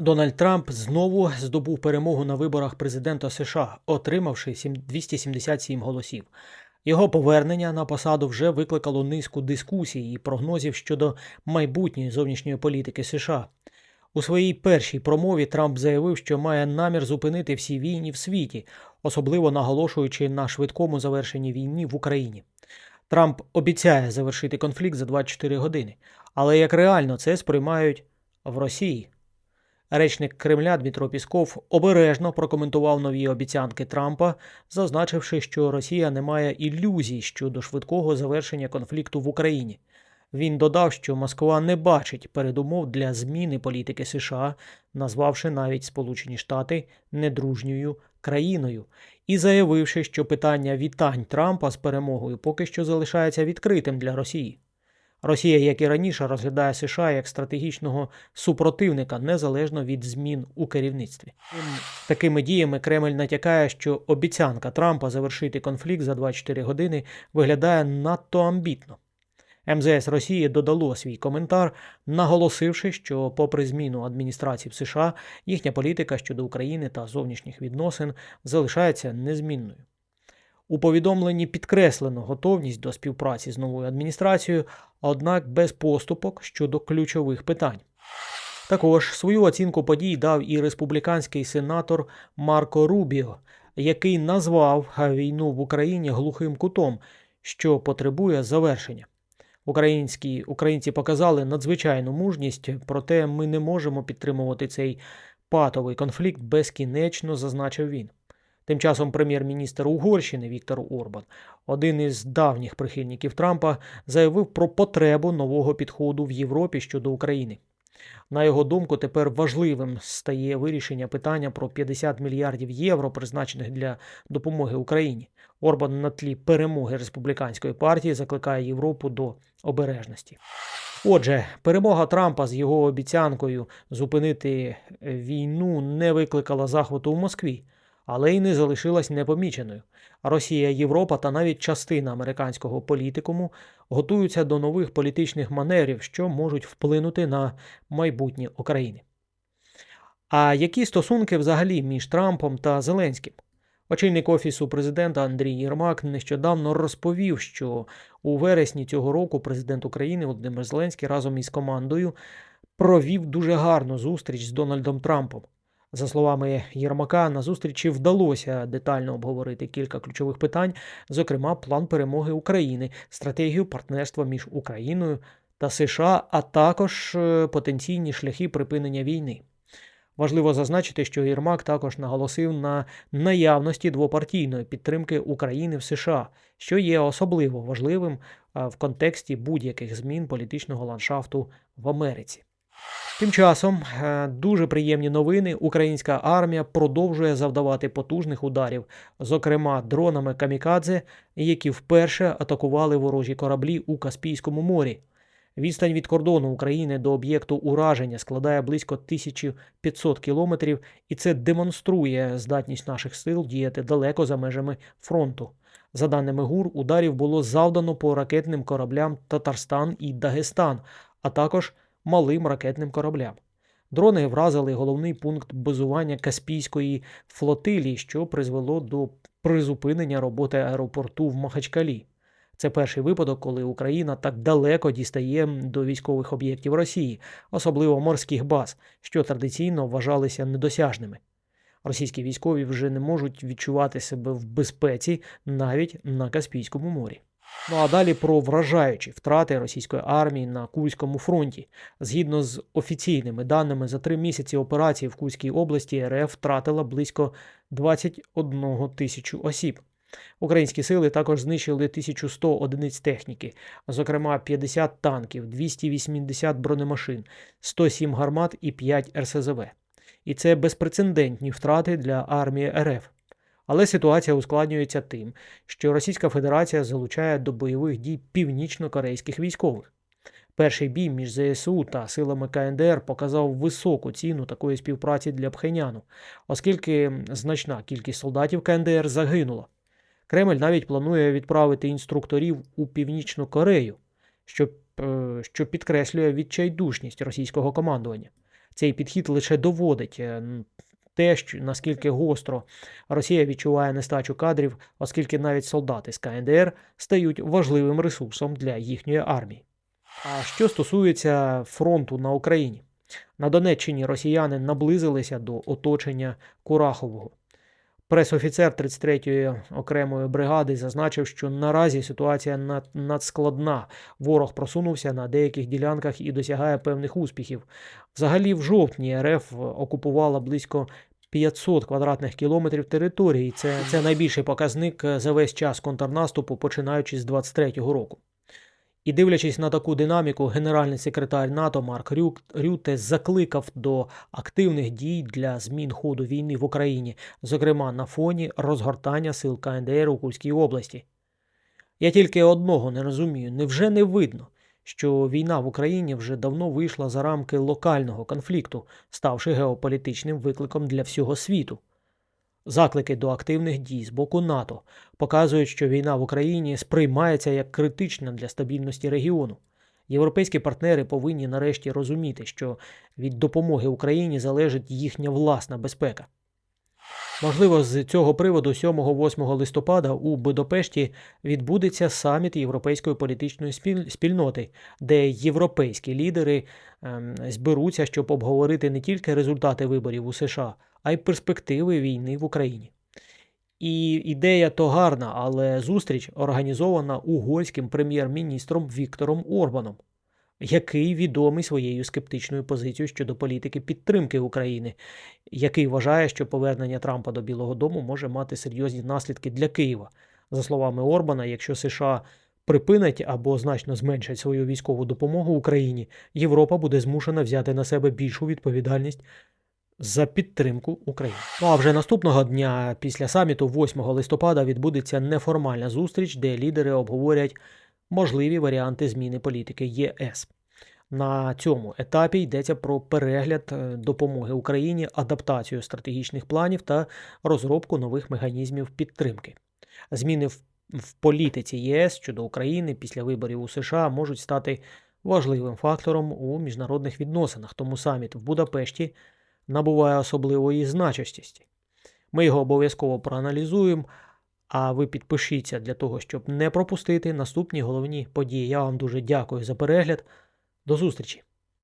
Дональд Трамп знову здобув перемогу на виборах президента США, отримавши 277 голосів. Його повернення на посаду вже викликало низку дискусій і прогнозів щодо майбутньої зовнішньої політики США. У своїй першій промові Трамп заявив, що має намір зупинити всі війни в світі, особливо наголошуючи на швидкому завершенні війни в Україні. Трамп обіцяє завершити конфлікт за 24 години, але як реально це сприймають в Росії? Речник Кремля Дмитро Пісков обережно прокоментував нові обіцянки Трампа, зазначивши, що Росія не має ілюзій щодо швидкого завершення конфлікту в Україні. Він додав, що Москва не бачить передумов для зміни політики США, назвавши навіть Сполучені Штати недружньою країною, і заявивши, що питання вітань Трампа з перемогою поки що залишається відкритим для Росії. Росія, як і раніше, розглядає США як стратегічного супротивника незалежно від змін у керівництві. Такими діями Кремль натякає, що обіцянка Трампа завершити конфлікт за 24 години виглядає надто амбітно. МЗС Росії додало свій коментар, наголосивши, що, попри зміну адміністрації в США, їхня політика щодо України та зовнішніх відносин залишається незмінною. У повідомленні підкреслено готовність до співпраці з новою адміністрацією, однак без поступок щодо ключових питань. Також свою оцінку подій дав і республіканський сенатор Марко Рубіо, який назвав війну в Україні глухим кутом, що потребує завершення. Українські, українці показали надзвичайну мужність, проте ми не можемо підтримувати цей патовий конфлікт безкінечно, зазначив він. Тим часом прем'єр-міністр Угорщини Віктор Орбан, один із давніх прихильників Трампа, заявив про потребу нового підходу в Європі щодо України. На його думку, тепер важливим стає вирішення питання про 50 мільярдів євро, призначених для допомоги Україні. Орбан на тлі перемоги республіканської партії закликає Європу до обережності. Отже, перемога Трампа з його обіцянкою зупинити війну не викликала захвату у Москві, але й не залишилась непоміченою. Росія, Європа та навіть частина американського політикуму готуються до нових політичних маневрів, що можуть вплинути на майбутнє України. А які стосунки взагалі між Трампом та Зеленським? Очільник офісу президента Андрій Єрмак нещодавно розповів, що у вересні цього року президент України Володимир Зеленський разом із командою провів дуже гарну зустріч з Дональдом Трампом. За словами Єрмака, на зустрічі вдалося детально обговорити кілька ключових питань, зокрема план перемоги України, стратегію партнерства між Україною та США, а також е, потенційні шляхи припинення війни. Важливо зазначити, що Єрмак також наголосив на наявності двопартійної підтримки України в США, що є особливо важливим в контексті будь-яких змін політичного ландшафту в Америці. Тим часом е, дуже приємні новини. Українська армія продовжує завдавати потужних ударів, зокрема дронами камікадзе, які вперше атакували ворожі кораблі у Каспійському морі. Відстань від кордону України до об'єкту ураження складає близько 1500 кілометрів, і це демонструє здатність наших сил діяти далеко за межами фронту. За даними ГУР, ударів було завдано по ракетним кораблям Татарстан і Дагестан, а також малим ракетним кораблям. Дрони вразили головний пункт базування Каспійської флотилії, що призвело до призупинення роботи аеропорту в Махачкалі. Це перший випадок, коли Україна так далеко дістає до військових об'єктів Росії, особливо морських баз, що традиційно вважалися недосяжними. Російські військові вже не можуть відчувати себе в безпеці навіть на Каспійському морі. Ну а далі про вражаючі втрати російської армії на Курському фронті. Згідно з офіційними даними, за три місяці операції в Курській області РФ втратила близько 21 тисячу осіб. Українські сили також знищили 1100 одиниць техніки, зокрема 50 танків, 280 бронемашин, 107 гармат і 5 РСЗВ. І це безпрецедентні втрати для армії РФ. Але ситуація ускладнюється тим, що Російська Федерація залучає до бойових дій північно-корейських військових. Перший бій між ЗСУ та силами КНДР показав високу ціну такої співпраці для Пхеняну, оскільки значна кількість солдатів КНДР загинула. Кремль навіть планує відправити інструкторів у Північну Корею, що, е, що підкреслює відчайдушність російського командування. Цей підхід лише доводить е, те, що наскільки гостро Росія відчуває нестачу кадрів, оскільки навіть солдати з КНДР стають важливим ресурсом для їхньої армії. А що стосується фронту на Україні, на Донеччині росіяни наблизилися до оточення Курахового. Пресофіцер 33-ї окремої бригади зазначив, що наразі ситуація над- надскладна. Ворог просунувся на деяких ділянках і досягає певних успіхів. Взагалі, в жовтні РФ окупувала близько 500 квадратних кілометрів території. Це, це найбільший показник е, за весь час контрнаступу, починаючи з 23-го року. І дивлячись на таку динаміку, генеральний секретар НАТО Марк Рюте закликав до активних дій для змін ходу війни в Україні, зокрема на фоні розгортання сил КНДР у Курській області. Я тільки одного не розумію: невже не видно, що війна в Україні вже давно вийшла за рамки локального конфлікту, ставши геополітичним викликом для всього світу? Заклики до активних дій з боку НАТО показують, що війна в Україні сприймається як критична для стабільності регіону. Європейські партнери повинні нарешті розуміти, що від допомоги Україні залежить їхня власна безпека. Можливо, з цього приводу 7-8 листопада у Будапешті відбудеться саміт Європейської політичної спільноти, де європейські лідери ем, зберуться, щоб обговорити не тільки результати виборів у США, а й перспективи війни в Україні. І ідея то гарна, але зустріч організована угорським прем'єр-міністром Віктором Орбаном, який відомий своєю скептичною позицією щодо політики підтримки України, який вважає, що повернення Трампа до Білого Дому може мати серйозні наслідки для Києва. За словами Орбана, якщо США припинять або значно зменшать свою військову допомогу Україні, Європа буде змушена взяти на себе більшу відповідальність за підтримку України. Ну а вже наступного дня після саміту, 8 листопада, відбудеться неформальна зустріч, де лідери обговорять можливі варіанти зміни політики ЄС. На цьому етапі йдеться про перегляд е, допомоги Україні, адаптацію стратегічних планів та розробку нових механізмів підтримки. Зміни в, політиці ЄС щодо України після виборів у США можуть стати важливим фактором у міжнародних відносинах, тому саміт в Будапешті набуває особливої значущості. Ми його обов'язково проаналізуємо, а ви підпишіться для того, щоб не пропустити наступні головні події. Я вам дуже дякую за перегляд. До зустрічі!